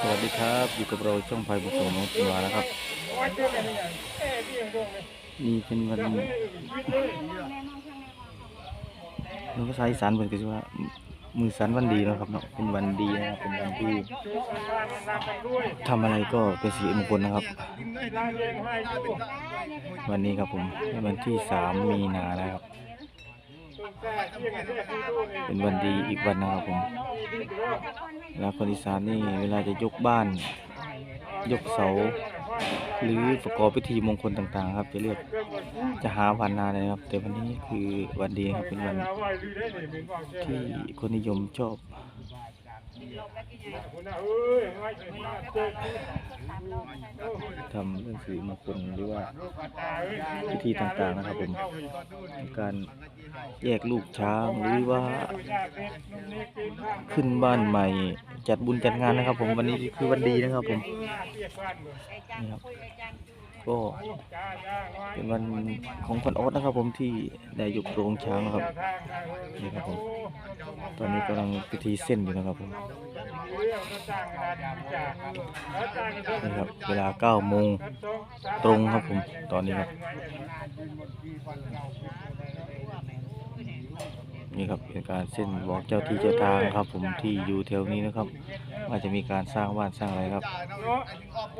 สวัสดีครับ อยู่กับเราช่องไฟบุษงน้องตัวนะครับ นี่เป็นวันน้องภาษาอีสานเป็นก็ชื่อว่ามือสันวันดีนะครับเนาะเป็นวันดีนะครับเป็นวันที่ทำอะไรก็เป็นสีมงคลนะครับ วันนี้ครับผมเป็นวันที่สามมีนานะครับ เป็นวันดีอีกวันนะครับผมแล้วคนอีสานนี่เวลาจะยกบ้าน ยกเสา หรือประกอบพิธีมงคลต่างๆ ครับ จะเรียกจะหาวันนาเลยครับ แต่วันนี้คือวันดีครับเป็นวันที่คนนิยมชอบ ทำเรื่องสือมงคลหรือว่าพิธีต่างๆนะครับผมการแยกลูกช้างหรือว่าขึ้นบ้านใหม่ จัดบุญจัดงานนะครับ ผมวันนี้คือวันดีนะครับผมนี่ครับ ก็เป็นวันของคนโอ๊ตนะครับ ผมที่ได้ยกโรงช้างนะครับนี่ครับผมตอนนี้กำลังพิธีเส้นอยู่นะครับผมนี่ครับเวลา9โมงตรงครับผมตอนนี้ครับนี่ครับเป็นการเส้นบอกเจ้าที่เจ้าทางครับ ผมที่อยู่แถวนี้นะครับ ว่าจะมีการสร้างบ้านสร้างอะไรครับ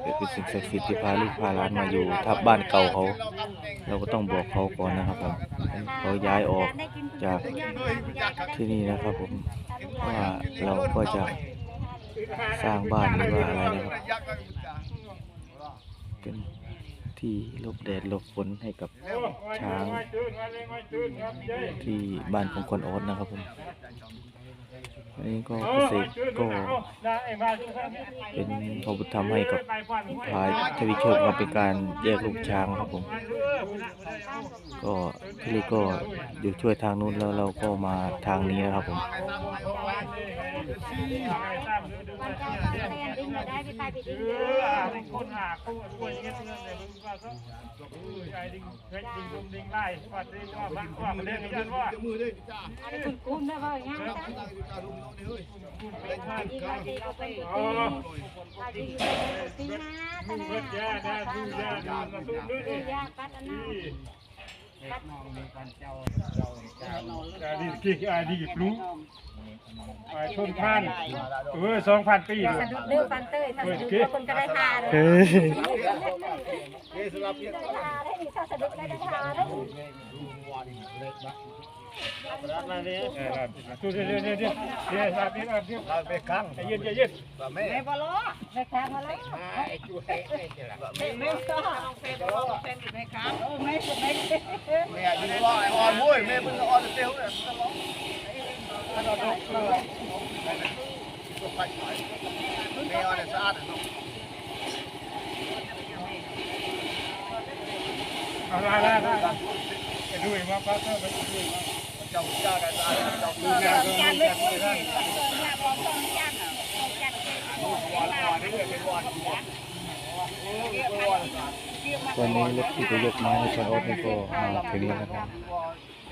เป็นสิ่งศักดิ์สิทธิ์ที่พาลูกพาหลานมาอยู่ทับบ้านเก่าเขา เราก็ต้องบอกเขาก่อนนะครับผมให้เขาย้ายออกจากที่นี่นะครับผมว่าเราก็จะสร้างบ้านหรือว่าอะไรนะครับเป็นที่หลบแดดหลบฝนให้กับช้างที่บ้านของคนโอ๊ตนะครับผม อันนี้ก็เกษตรก็เป็นพระบุตรธรรมให้กับพายทวีโชคมาเป็นการแยกลูกช้างครับผม ก็ที่นี่ก็อยู่ช่วยทางนู้นแล้วเราก็มาทางนี้นะครับผมคนหาคู่วยเงี้ยเงินเลยมึงว่ใหญ่ดิงเฮ้ยดิงลุมดิงไล่ว่าดิงว่าบ้านว่าเล่นกันว่ามือดิจ้าอันนี้คุณกุ้มได้ป่ะงามจังเป็นบ้านกันโอ้ดีนะตีนะยาดาดูยาดามากดีด้วยดียาปัดอันนั้นเด็กมองมีการเจ้าเจ้าเจ้าดีกี่อาดีปลุก ขอให้ทุนพันเออสองพันปีอยเด้อฟันเต้ยถ้คนก็ได้ทาเลยได้ทาได้ถ้าสะดุดได้ได้ทาได้เออทุนเดี๋เดี๋ยวเดี๋ยวเดี๋ยวเดี๋ยวเดี๋ยวเดี๋ยวเราไปค้างใจเย็นใจเย็นไม่ไบอล้อไม่ค้ามาแล้วไม่ก็แม่ค้าแม่แม่ไม่ดูว่าไอ้ออนมุ้ยไม่เพิ่งออนเตี้ยวเลย ra ra ra đuổi mà có sao đuổi mà chồng cha cái ta chồng nhà rồi nhà rồi nhà bỏ con cha nào con cha cái là cái quan วันนี้รถที่จะยกไม้ในชายออสนี่ก็มาถึงแล้วนะครับ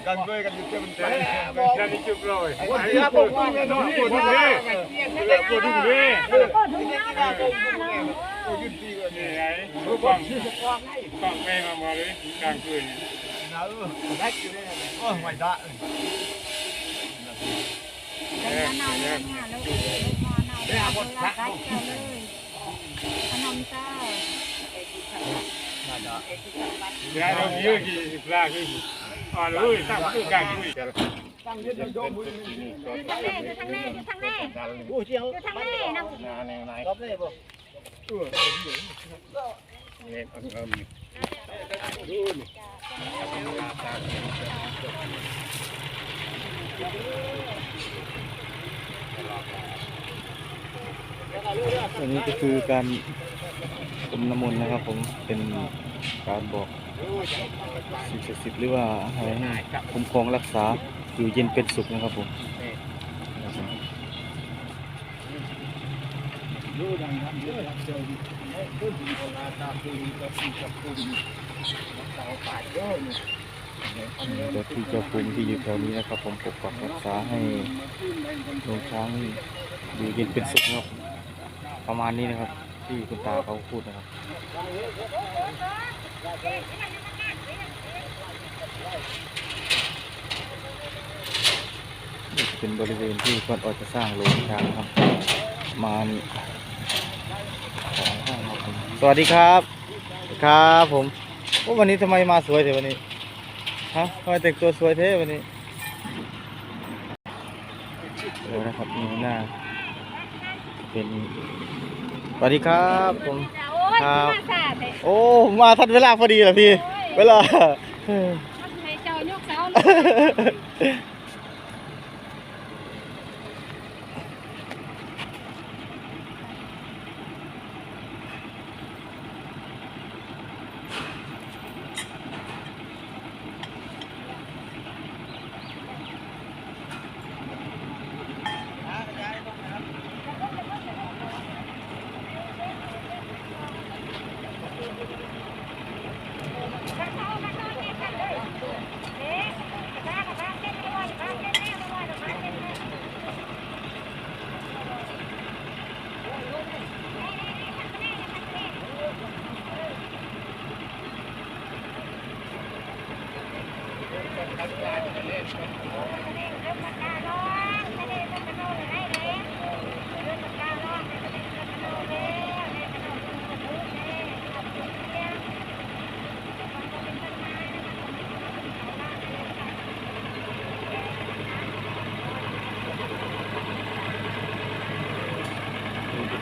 าเธอไปดูอีกว่าเจ้าจ้ากันสะอาดเจ้าดูงานดูงานดูงานตอนนี้รถที่จะยกไม้ให้คนโอ๊ตนี่ก็มาถึงแล้วนะครับพูดอ่านมุ้ยโอ้ดึงแน่รู้ดึงดิกงดุงดิรู้ว่าพูดเออกินน้ำกูดีแหละกูมือบนเป็นกินน้ำแหละกูมือบนเลยครับอ๋อกันกันกันเที่ยวบนตะนี่กันด้วยกันเที่ยวบนตะจะมีจุดลอยวันไอ้นี้ปวดผมปวดว่าปวดเนี่ยปวดน้องเลยปวดปวดเลยก็ถึงหน้าเลยหน้าเนาะกูยืนตีกันนี่นี่ไงผู้กองกองแม่มามาเลยกลางคืนนะเออได้อยู่ได้โอ้ไม่ได้เป็นนอนเนี่ยแล้วนอนเอาได้เจ้าเลยขนมเจ้ายายเราเยอะกี่ปลาคือ อ่อนเลยตั้งคือกลางคืนกันทางแน่อยู่ทางแน่อยู่ทางแน่อยู่ทางแน่โอ้เจียวอยู่ทางแน่นะรับเลยบ่เนี่ยเอิ่มอันนี้ก็คือการพรมน้ำมนต์นะครับผมเป็นการบอก สิ่งศักดิ์สิทธิ์หรือว่าอะไรให้คุ้มครองรักษาอยู่เย็นเป็นสุขนะครับผมครับผมเจ้าที่เจ้าภูมิที่อยู่แถวนี้นะครับ ผมปกปักรักษาให้โรงช้างอยู่เย็นเป็นสุขนะครับประมาณนี้นะครับ ที่คุณตาเขาพูดนะครับ นี่เป็นบริเวณที่ก่อนออจะสร้างโรงช้างนครับ มานี่สองห้องครับสวัสดีครับ ครับผมโอ้วันนี้ทำไมมาสวยแต่วันนี้ฮะทำไมแต่งตัวสวยเท่วันนี้เออนะครับนี่หน้าเป็นสวัสดีครับผม ครับมาสาดเลยโอ้มาทันเวลาพอดีเหรอพี่ เวลา ให้เจ้ายกเสา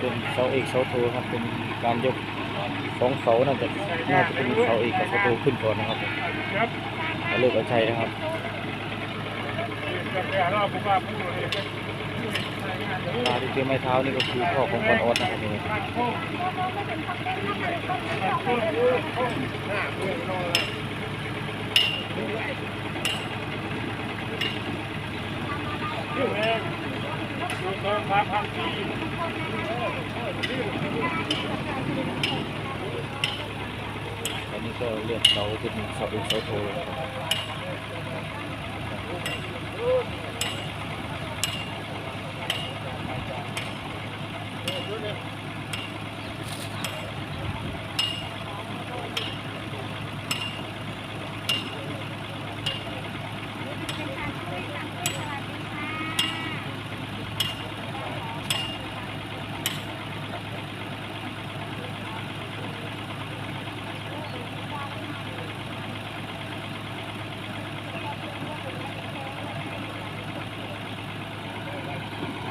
เป็นเสาเอกเสาโทครับเป็นการยกสองเสาน่าจะน่าจะเป็นเสาเอกกับเสาโทขึ้นก่อนนะครับ ผมครับเอาเลิกเอาชัยนะครับกับแก่เราผมว่าผู้เลยตาที่เป็นไม้เท้านี่ก็คือพ่อของปอนออดนะครับนี่ชื่อเองดูติมพาพันปีตอนนี้ก็เลือกเสาเป็นเสาเอกเสาโทเลยนะครับ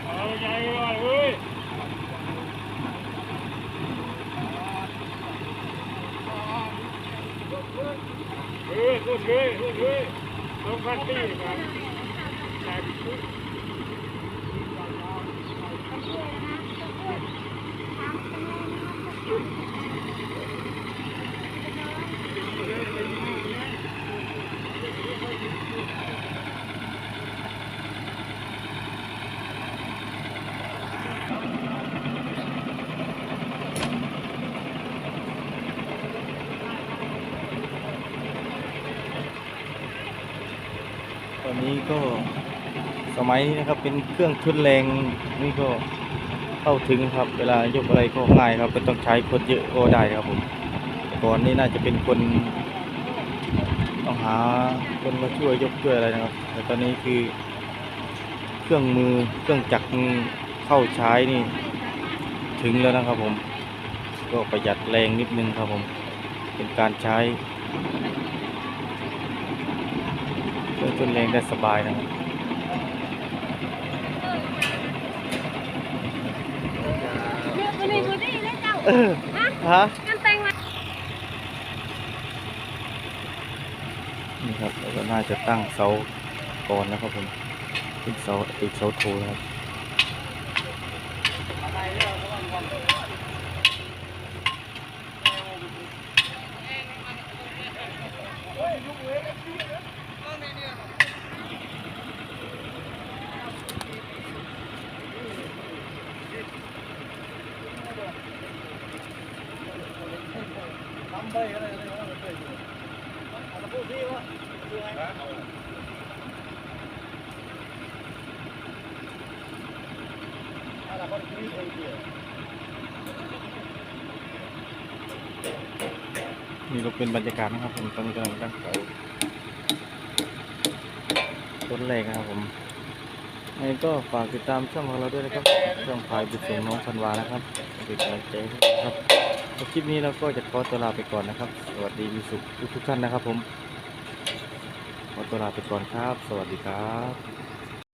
เอาใจว่าเว้ย เฮ้ยเฮ้ยเฮ้ยเฮ้ยต้องพันปีครับ ตอนนี้ ก็สมัยนี้นะครับเป็นเครื่องทุนแรงนี่ก็เข้าถึงครับ เวลายกอะไรก็ง่ายครับไม่ต้องใช้คนเยอะก็ได้ครับผมแต่ก่อนนี่น่าจะเป็นคนต้องหาคนมาช่วยยกช่วยอะไรนะครับ แต่ตอนนี้คือ เครื่องมือเครื่องจักรเข้าใช้นี่ ถึงแล้วนะครับผม ก็ประหยัดแรงนิดนึงครับผม เป็นการใช้ เครื่องทุนแรงได้สบายนะครับฮะนี่ครับแล้วก็น่าจะตั้งเสาก่อนนะครับผมเป็นเสาเอกเสาโทนะครับ นี่ก็เป็นบรรยากาศนะครับ ผมตอนนี้กำลังตั้งเขาต้นแรกนะครับผมยังไงก็ฝากติดตามช่องของเราด้วยนะครับ ช่องพายบุญส่งน้องพันวานะครับเป็นกำลังใจให้ด้วยนะครับ คลิปนี้เราก็จะขอตัวลาไปก่อนนะครับ สวัสดีมีสุขทุกท่านนะครับผม ขอตัวลาไปก่อนครับ สวัสดีครับ